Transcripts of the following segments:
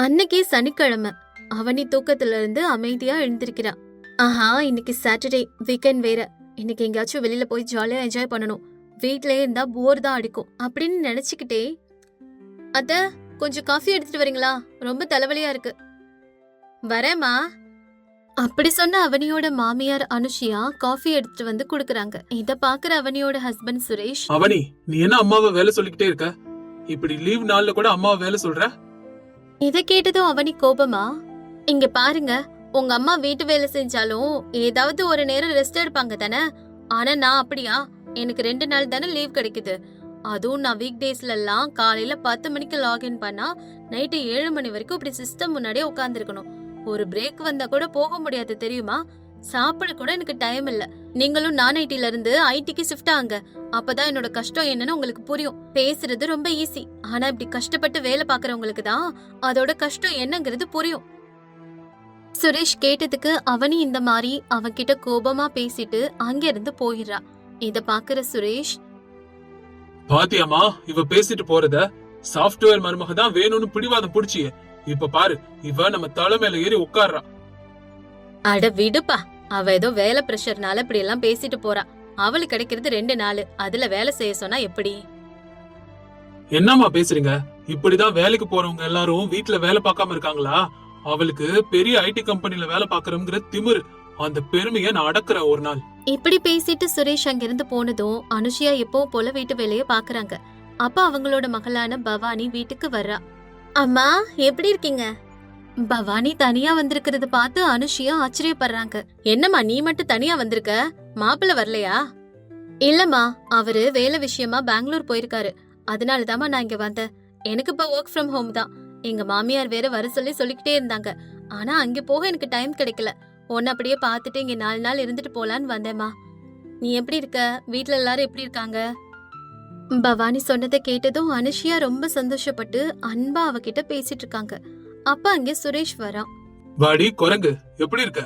அன்னைக்கே சனிக்கிழமை. அவனி தூக்கத்துல இருந்து அமைதியா எழுந்திருக்கிறான் ஆஹா இன்னைக்கு சாட்டர்டே வீக்கெண்ட் வேற. இன்னைக்கு எங்கேயாச்சும் வெளியில போய் ஜாலியா என்ஜாய் பண்ணணும். வீட்லயே இருந்தா போர் தான் அடிக்கும். அப்படின்னு நினைச்சுக்கிட்டே அத்த கொஞ்சம் காஃபி எடுத்துட்டு வரீங்களா? ரொம்ப தலைவலியா இருக்கு. வரேம்மா. அப்படி சொன்ன அவனியோட மாமியார் அனுஷியா காஃபி எடுத்துட்டு வந்து குடுக்கறாங்க. இத பாக்குற அவனியோட ஹஸ்பண்ட் சுரேஷ் அவனி நீ என்ன அம்மாவை வேலை சொல்லிக்கிட்டே இருக்க? இப்படி லீவ் நாள்ல கூட அம்மாவை வேலை சொல்ற? இத கேட்டதும் அவனி கோபமா? இங்க பாருங்க உங்க அம்மா வீட்டு வேலை செஞ்சாலும் ஏதாவது ஒரு நேரம் ரெஸ்ட் எடுப்பாங்க தானே? ஆனா நான் அப்படியா? எனக்கு ரெண்டு நாள் தானே லீவ் கிடைக்குது. அதுவும் நான் வீக் டேஸ்ல எல்லாம் காலையில பத்து மணிக்கு லாகின் பண்ணா நைட்டு ஏழு மணி வரைக்கும் இப்படி சிஸ்டம் முன்னாடியே உட்காந்துருக்கணும் ஒரு பிரேக் வந்தா கூட போக முடியாது தெரியுமா? சாப்பிட கூட எனக்கு டைம் இல்ல. நீங்களும் நான் ஐடில இருந்து ஐடிக்கு ஷிஃப்ட் ஆங்க அப்பதான் என்னோட கஷ்டம் என்னன்னு உங்களுக்கு புரியும். பேசுறது ரொம்ப ஈஸி ஆனா இப்படி கஷ்டப்பட்டு வேலை பாக்குறவங்களுக்கு தான் அதோட கஷ்டம் என்னங்கிறது புரியும். சுரேஷ் கேட்டதுக்கு அவனி இந்த மாதிரி அவன்கிட்ட கோபமா பேசிட்டு அங்கிருந்து போயிடுறா. இத பாக்குற சுரேஷ் பாத்தியாமா இவ பேசிட்டு போறத? சாஃப்ட்வேர் மருமக தான் வேணும்னு பிடிவாதம் புடிச்சியே. இப்ப பாரு இவ நம்ம தலை மேல ஏறி உட்கார்றா. அட விடுப்பா. அவ ஏதோ வேலை பிரஷர்னால இப்படி எல்லாம் பேசிட்டு போறா. அவளுக்கு கிடைக்கிறது ரெண்டு நாள். அதுல வேலை செய்ய சொன்னா எப்படி? என்னம்மா பேசுறீங்க? இப்படிதான் வேலைக்கு போறவங்க எல்லாரும் வீட்ல வேலை பார்க்காம இருக்காங்களா? அவளுக்கு பெரிய ஐடி கம்பெனில வேலை பாக்குறோங்கிற திமிரு. அந்த பெருமைய நான் அடக்குறேன் ஒரு நாள். இப்படி பேசிட்டு சுரேஷ் அங்கிருந்து போனதும் அனுஷியா எப்பவும் போல வீட்டு வேலைய பாக்குறாங்க அப்ப அவங்களோட மகளான பவானி வீட்டுக்கு வர்றா. அம்மா எப்படி இருக்கீங்க? பவானி தனியா வந்திருக்கிறத பார்த்து அனுஷியா ஆச்சரியப்படுறாங்க. என்னம்மா நீ மட்டும் தனியா வந்திருக்க? மாப்பிள்ள வரலையா? இல்லம்மா அவரு வேலை விஷயமா பெங்களூர் போயிருக்காரு. அதனால தாம்மா நான் இங்க வந்தேன். எனக்கு இப்ப ஒர்க் ஃப்ரம் ஹோம் தான். எங்க மாமியார் வேற வர சொல்லி சொல்லிக்கிட்டே இருந்தாங்க. ஆனா அங்க போக எனக்கு டைம் கிடைக்கல. உன்னை அப்படியே பார்த்துட்டு இங்க நாலு நாள் இருந்துட்டு போலான்னு வந்தேம்மா. நீ எப்படி இருக்க? வீட்ல எல்லாரும் எப்படி இருக்காங்க? பவானி சொன்னதை கேட்டதும் அனுஷியா ரொம்ப சந்தோஷப்பட்டு அன்பா அவகிட்ட பேசிட்டு இருக்காங்க. அப்ப அங்கே சுரேஷ் வரான். வாடி குரங்கு. எப்படி இருக்க?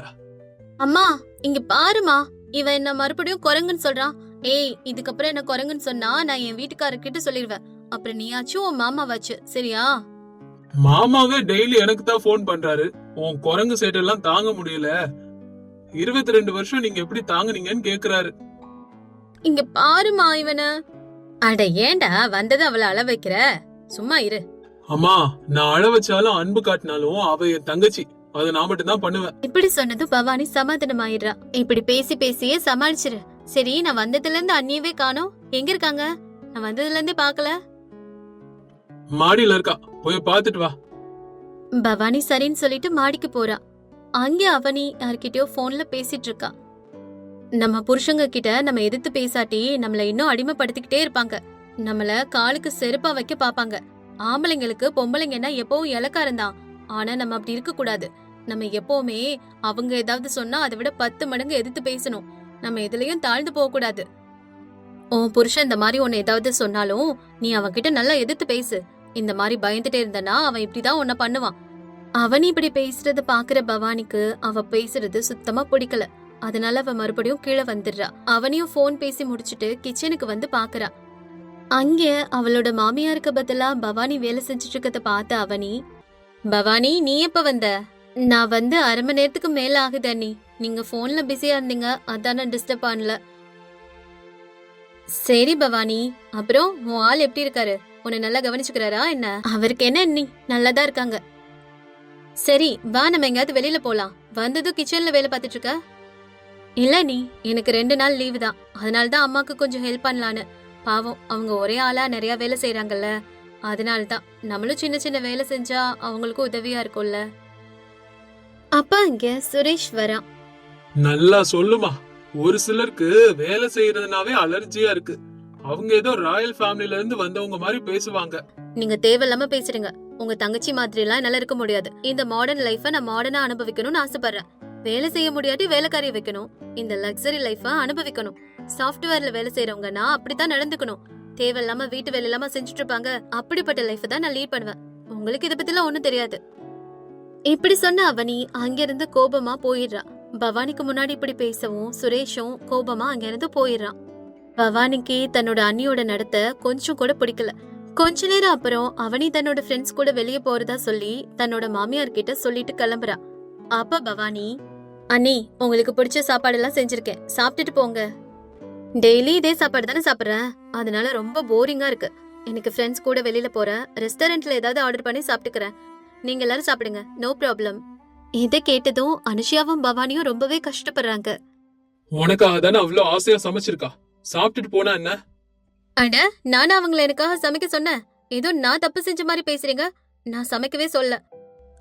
அம்மா இங்க பாருமா. இவன் என்ன மறுபடியும் குரங்குன்னு சொல்றான். ஏய் இதுக்கப்புறம் என்ன குரங்குன்னு சொன்னா நான் என் வீட்டுக்காரர்கிட்ட சொல்லிடுவேன் அப்புறம் நீயாச்சும் உன் மாமா வச்சு சரியா? மாமாவே டெய்லி எனக்கு தான் ஃபோன் பண்றாரு. உன் குரங்கு சேட்டெல்லாம் தாங்க முடியல. இருபத்தி ரெண்டு வருஷம் நீங்க எப்படி தாங்குனீங்கன்னு கேக்குறாரு. இங்க பாருமா இவன. அட ஏன்டா வந்தது அவளை அள வைக்கிற சும்மா இரு. அம்மா நான் அழ வச்சாலும் அன்பு காட்டினாலும் அவ என் தங்கச்சி. அதை நான் மட்டும் தான் பண்ணுவேன். இப்படி சொன்னது பவானி சமாதானமாயிடுறா. இப்படி பேசி பேசியே சமாளிச்சிரு. சரி நான் வந்ததுல இருந்து அண்ணியவே காணோம். எங்க இருக்காங்க? நான் வந்ததுல இருந்தே பாக்கல மாடியில இருக்கா. போய் பாத்துட்டு வா. பவானி சரின்னு சொல்லிட்டு மாடிக்கு போறா. அங்கே அவனி யார்கிட்டயோ போன்ல பேசிட்டு இருக்கா. நம்ம புருஷங்க கிட்ட நம்ம எதிர்த்து பேசாட்டி நம்மள இன்னும் அடிமைப்படுத்திக்கிட்டே இருப்பாங்க. நம்மள காலுக்கு செருப்பா வைக்க பாப்பாங்க ஆம்பளைங்களுக்கு பொம்பளைங்கன்னா எப்பவும் இலக்காரம் தான் ஆனா நம்ம அப்படி இருக்க கூடாது நம்ம எப்பவுமே அவங்க ஏதாவது சொன்னா அதை விட பத்து மடங்கு எதிர்த்து பேசணும். நம்ம எதுலயும் தாழ்ந்து போக கூடாது உன் புருஷன் இந்த மாதிரி உன்னை ஏதாவது சொன்னாலும் நீ அவன்கிட்ட நல்லா எதிர்த்து பேசு. இந்த மாதிரி பயந்துட்டே இருந்தனா அவன் இப்படிதான் உன்னை பண்ணுவான். அவன் இப்படி பேசுறத பாக்குற பவானிக்கு அவ பேசுறது சுத்தமா பிடிக்கல. அதனால அவ மறுபடியும் கீழே வந்துடுறா. அவனையும் ஃபோன் பேசி முடிச்சிட்டு கிச்சனுக்கு வந்து பாக்குறா. அங்கே அவளோட மாமியாருக்கு பதிலா பவானி வேலை செஞ்சுட்டு இருக்கத பார்த்த அவனி பவானி நீ எப்ப வந்த? நான் வந்து அரை மணி நேரத்துக்கு மேல ஆகுது அண்ணி. நீங்க போன்ல பிஸியா இருந்தீங்க அதான் நான் டிஸ்டர்ப் பண்ணல. சரி பவானி. அப்புறம் உன் ஆள் எப்படி இருக்காரு? உன்னை நல்லா கவனிச்சுக்கிறாரா என்ன? அவருக்கு என்ன அண்ணி? நல்லாதான் இருக்காங்க. சரி வா நம்ம எங்கேயாவது வெளியில போலாம். வந்ததும் கிச்சன்ல வேலை பார்த்துட்டு இருக்க இல்ல நீ எனக்கு ரெண்டு நாள் லீவு தான். அதனால தான் அம்மாக்கு கொஞ்சம் ஹெல்ப் பண்ணலான்னு. பாவம் அவங்க ஒரே ஆளா நிறைய வேலை செய்றாங்கல்ல. அதனால தான் நம்மளும் சின்ன சின்ன வேலை செஞ்சா அவங்களுக்கும் உதவியா இருக்கும்ல. அப்பா இங்க சுரேஷ் வரான் நல்லா சொல்லுமா. ஒரு சிலருக்கு வேலை செய்யறதுனாவே அலர்ஜியா இருக்கு. அவங்க ஏதோ ராயல் ஃபேமிலில இருந்து வந்தவங்க மாதிரி பேசுவாங்க. நீங்க தேவையில்லாம பேசுறீங்க உங்க தங்கச்சி மாதிரி எல்லாம் என்னால இருக்க முடியாது. இந்த மாடர்ன் லைஃப நான் மாடர்னா அனுபவிக்கணும்னு ஆசைப்படுறேன். வேலை செய்ய முடியாட்டி வேலைக்காரிய வைக்கணும். இந்த லக்ஸரி லைஃப அனுபவிக்கணும். சாஃப்ட்வேர்ல வேலை செய்யறவங்கன்னா அப்படித்தான் நடந்துக்கணும். தேவையில்லாம வீட்டு வேலை இல்லாம செஞ்சுட்டு இருப்பாங்க அப்படிப்பட்ட லைஃப் தான் நான் லீட் பண்ணுவேன். உங்களுக்கு இதை பத்திலாம் ஒண்ணும் தெரியாது. இப்படி சொன்ன அவனி அங்கிருந்து கோபமா போயிடுறா. பவானிக்கு முன்னாடி இப்படி பேசவும் சுரேஷும் கோபமா அங்கிருந்து போயிடுறான். பவானிக்கு தன்னோட அண்ணியோட நடத்த கொஞ்சம் கூட பிடிக்கல. கொஞ்ச நேரம் அப்புறம் அவனி தன்னோட ஃப்ரெண்ட்ஸ் கூட வெளியே போறதா சொல்லி தன்னோட மாமியார் கிட்ட சொல்லிட்டு கிளம்புறா. அப்ப பவானி அண்ணி உங்களுக்கு பிடிச்ச சாப்பாடு எல்லாம் செஞ்சிருக்கேன். சாப்பிட்டுட்டு போங்க. டெய்லி இதே சாப்பாடு தானே சாப்பிடுறேன். அதனால ரொம்ப போரிங்கா இருக்கு. எனக்கு ஃப்ரெண்ட்ஸ் கூட வெளியில போறேன் ரெஸ்டாரண்ட்ல ஏதாவது ஆர்டர் பண்ணி சாப்பிட்டுக்கிறேன். நீங்க எல்லாரும் சாப்பிடுங்க. நோ ப்ராப்ளம் இதை கேட்டதும் அனுஷியாவும் பவானியும் ரொம்பவே கஷ்டப்படுறாங்க. உனக்காக தானே அவ்வளவு ஆசையா சமைச்சிருக்கா? சாப்பிட்டுட்டு போனா என்ன? அட நானும் அவங்கள எனக்காக சமைக்க சொன்னேன். ஏதோ நான் தப்பு செஞ்ச மாதிரி பேசுறீங்க. நான் சமைக்கவே சொல்ல.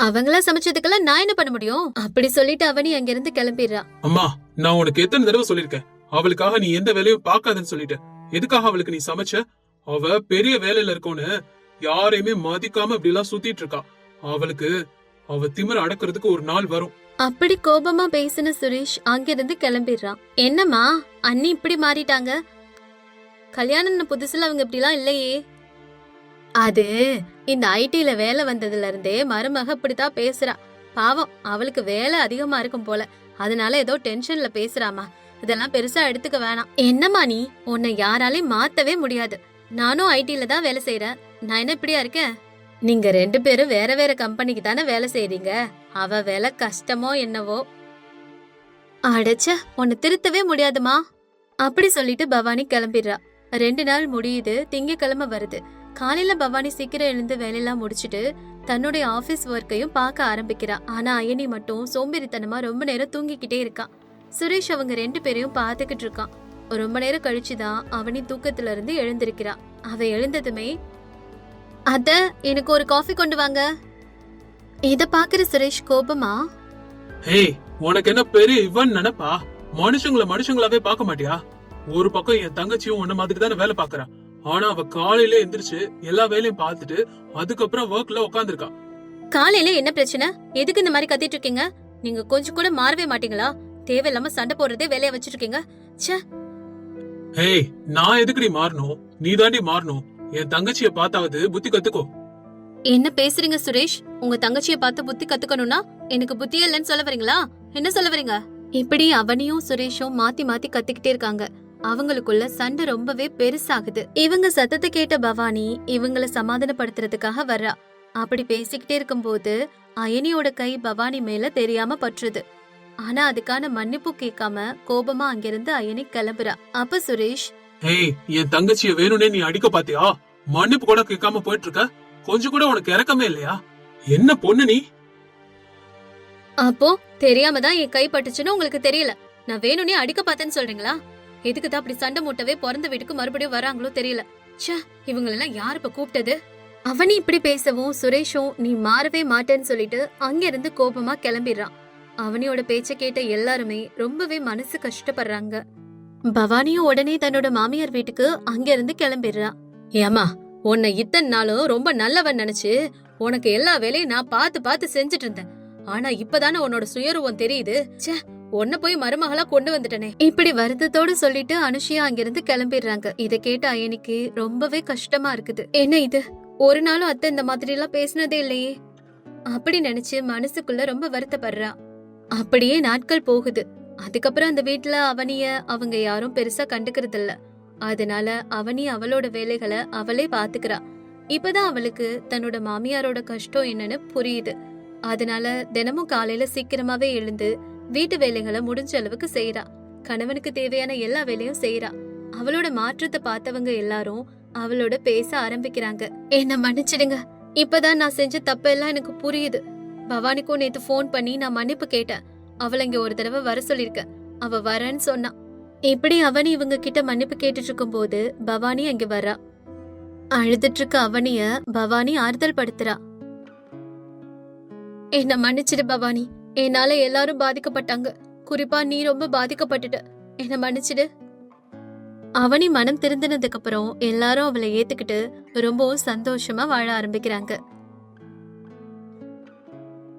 அவங்களா சமைச்சதுக்கெல்லாம் நான் என்ன பண்ண முடியும்? அப்படி சொல்லிட்டு அவனி அங்கிருந்து கிளம்பிடுறா. அம்மா நான் உனக்கு எத்தனை தடவை சொல்லிருக்கேன் அவளுக்காக நீ எந்த வேலையும் பார்க்காதன்னு சொல்லிட்டு. எதுக்காக அவளுக்கு நீ சமைச்ச? அவ பெரிய வேலையில இருக்கோன்னு யாரையுமே மதிக்காம இப்படி எல்லாம் சுத்திட்டு இருக்கா. அவளுக்கு அவ திமிர அடக்குறதுக்கு ஒரு நாள் வரும். அப்படி கோபமா பேசின சுரேஷ் அங்கிருந்து கிளம்பிடுறான். என்னம்மா அண்ணி இப்படி மாறிட்டாங்க? கல்யாணம் புதுசுல அவங்க இப்படிலாம் இல்லையே. அது இந்த ஐடில வேலை வந்ததுல இருந்தே மருமக இப்படித்தான் பேசுறா. பாவம் அவளுக்கு வேலை அதிகமா இருக்கும் போல. அதனால ஏதோ டென்ஷன்ல பேசுறாமா. இதெல்லாம் பெருசா எடுத்துக்க வேணாம். என்னம்மா நீ? உன்னை யாராலையும் மாத்தவே முடியாது. நானும் ஐடில தான் வேலை செய்யறேன் நான் என்ன இப்படியா இருக்கேன்? நீங்க ரெண்டு பேரும் வேற வேற கம்பெனிக்கு தானே வேலை செய்யறீங்க அவ வேலை கஷ்டமோ என்னவோ? அடைச்ச உன்னை திருத்தவே முடியாதுமா? அப்படி சொல்லிட்டு பவானி கிளம்பிடுறா. ரெண்டு நாள் முடியுது திங்கக்கிழமை வருது. காலையில பவானி சீக்கிரம் எழுந்து வேலையெல்லாம் முடிச்சுட்டு தன்னுடைய ஆபீஸ் ஒர்க்கையும் பார்க்க ஆரம்பிக்கிறா. ஆனா அயனி மட்டும் சோம்பேறித்தனமா ரொம்ப நேரம் தூங்கிக்கிட்டே இருக்கான் சுரேஷ் அவங்க ரெண்டு பேரையும் பார்த்துக்கிட்டு இருக்கான். ரொம்ப நேரம் கழிச்சுதான் அவனி தூக்கத்துல இருந்து எழுந்திருக்கிறா. அவ எழுந்ததுமே அத எனக்கு ஒரு காஃபி கொண்டு வாங்க. இத பாக்குற சுரேஷ் கோபமா? ஹேய் உனக்கு என்ன பெரிய இவன் நினைப்பா? மனுஷங்கள மனுஷங்களாவே பார்க்க மாட்டியா? ஒரு பக்கம் என் தங்கச்சியும் உன்ன மாதிரி தானே வேலை பாக்குறா ஆனா அவ காலையில எந்திரிச்சு எல்லா வேலையும் பார்த்துட்டு அதுக்கப்புறம் ஒர்க்ல உட்காந்துருக்கா காலையில என்ன பிரச்சனை? எதுக்கு இந்த மாதிரி கத்திட்டு இருக்கீங்க? நீங்க கொஞ்சம் கூட மாறவே மாட்டீங்களா? தேவையில்லாம சண்டை போடுறதே வேலையா வச்சிருக்கீங்க ச்சே. ஹேய் நான் எதுக்குடி மாறணும்? நீ தாண்டி மாறணும். என் தங்கச்சிய பார்த்தாவது புத்தி கத்துக்கோ. என்ன பேசுறீங்க சுரேஷ்? உங்க தங்கச்சிய பார்த்து புத்தி கத்துக்கணும்னா எனக்கு புத்தியே இல்லைன்னு சொல்ல வரீங்களா? என்ன சொல்ல வரீங்க? இப்படி அவனியும் சுரேஷும் மாத்தி மாத்தி கத்திக்கிட்டே இருக்காங்க. அவங்களுக்குள்ள சண்டை ரொம்பவே பெருசாகுது. இவங்க சத்தத்தை கேட்ட பவானி இவங்கள சமாதானப்படுத்துறதுக்காக வர்றா. அப்படி பேசிக்கிட்டே இருக்கும்போது அயனியோட கை பவானி மேல தெரியாம பற்றுது. ஆனா அதுக்கான மன்னிப்பு கேட்காம கோபமா அங்கிருந்து அயனி கிளம்புறா. அப்ப சுரேஷ் ஹேய் என் தங்கச்சிய வேணும்னே நீ அடிக்க பாத்தியா? மன்னிப்பு கூட கேட்காம போயிட்டு இருக்க கொஞ்சம் கூட உனக்கு இறக்கமே இல்லையா? என்ன பொண்ணு நீ? அப்போ தெரியாம தான் என் கை பட்டுச்சுன்னு உங்களுக்கு தெரியல. நான் வேணும்னே அடிக்க பார்த்தேன்னு சொல்றீங்களா? எதுக்கு தான் அப்படி சண்டை மூட்டவே பிறந்த வீட்டுக்கு மறுபடியும் வராங்களோ தெரியல. ச்சே இவங்களெல்லாம் யார் இப்ப கூப்பிட்டது? அவனி இப்படி பேசவும் சுரேஷும் நீ மாறவே மாட்டேன்னு சொல்லிட்டு அங்கிருந்து கோபமா கிளம்பிடுறான். அவனியோட பேச்ச கேட்ட எல்லாருமே ரொம்பவே மனசு கஷ்டப்படுறாங்க. பவானியும் உடனே தன்னோட மாமியார் வீட்டுக்கு அங்கிருந்து கிளம்பிடுறா. ஏமா உன்னை இத்தனை நாளும் ரொம்ப நல்லவன் நினைச்சு உனக்கு எல்லா வேலையும் நான் பார்த்து பார்த்து செஞ்சுட்டு இருந்தேன். ஆனா இப்பதானே உன்னோட சுயரூபம் தெரியுது. ச்சே உன்ன போய் மருமகளா கொண்டு வந்துட்டனே. இப்படி வருத்தத்தோட சொல்லிட்டு அனுஷியா அங்கிருந்து கிளம்பிடுறாங்க. இத கேட்ட அயனிக்கு ரொம்பவே கஷ்டமா இருக்குது. என்ன இது? ஒரு நாளும் அத்தை இந்த மாதிரி எல்லாம் பேசினதே இல்லையே. அப்படி நினைச்சு மனசுக்குள்ள ரொம்ப வருத்தப்படுறா. அப்படியே நாட்கள் போகுது. அதுக்கப்புறம் அந்த வீட்டுல அவனிய அவங்க யாரும் பெருசா கண்டுக்கிறது இல்ல அதனால அவனி அவளோட வேலைகளை அவளே பாத்துக்கிறா. இப்பதான் அவளுக்கு தன்னோட மாமியாரோட கஷ்டம் என்னன்னு புரியுது. அதனால தினமும் காலையில சீக்கிரமாவே எழுந்து வீட்டு வேலைகளை முடிஞ்ச அளவுக்கு செய்யறா கணவனுக்கு தேவையான எல்லா வேலையும் செய்யறா அவளோட மாற்றத்தை பார்த்தவங்க எல்லாரும் அவளோட பேச ஆரம்பிக்கிறாங்க. என்ன மன்னிச்சிடுங்க. இப்பதான் நான் செஞ்ச தப்பெல்லாம் எனக்கு புரியுது. பவானிக்கும் நேத்து ஃபோன் பண்ணி நான் மன்னிப்பு கேட்டேன். அவளை இங்க ஒரு தடவை வர சொல்லிருக்க அவ வரேன்னு சொன்னா. இப்படி அவனி இவங்க கிட்ட மன்னிப்பு கேட்டுட்டு இருக்கும்போது பவானி அங்க வர்றா அழுதுட்டு இருக்க அவனிய பவானி ஆறுதல் படுத்துறா. என்ன மன்னிச்சிடு பவானி. என்னால எல்லாரும் பாதிக்கப்பட்டாங்க. குறிப்பா நீ ரொம்ப பாதிக்கப்பட்டுட்ட. என்ன மன்னிச்சிடு. அவனி மனம் திருந்தினதுக்கு அப்புறம் எல்லாரும் அவளை ஏத்துக்கிட்டு ரொம்பவும் சந்தோஷமா வாழ ஆரம்பிக்கிறாங்க.